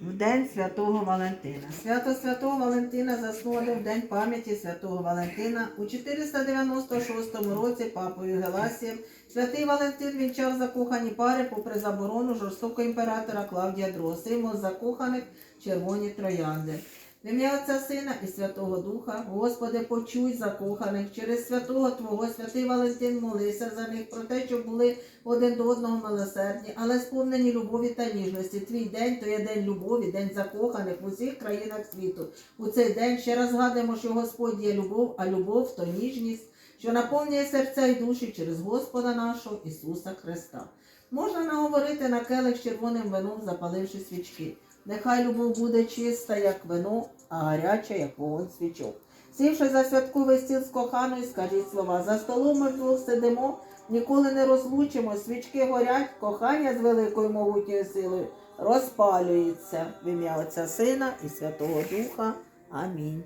в день святого Валентина. Свято святого Валентина заснули в день пам'яті святого Валентина у 496 році папою Геласієм. Святий Валентин вінчав закохані пари попри заборону жорстокого імператора Клавдія II, закоханих червоні троянди. В ім'я Отця Сина і Святого Духа, Господи, почуй закоханих через святого Твого, святий Валентин, молися за них про те, щоб були один до одного милосердні, але сповнені любові та ніжності. Твій день то є день любові, день закоханих в усіх країнах світу. У цей день ще раз згадуємо, що Господь є любов, а любов то ніжність, що наповнює серця і душі через Господа нашого Ісуса Христа. Можна наговорити на келих з червоним вином, запаливши свічки. Нехай любов буде чиста, як вино, а гаряча, як вогонь свічок. Сівши за святковий стіл з коханою, скажіть слова. За столом ми вдвох сидимо, ніколи не розлучимо, свічки горять, кохання з великою могутньою силою розпалюється в ім'я Отця Сина і Святого Духа. Амінь.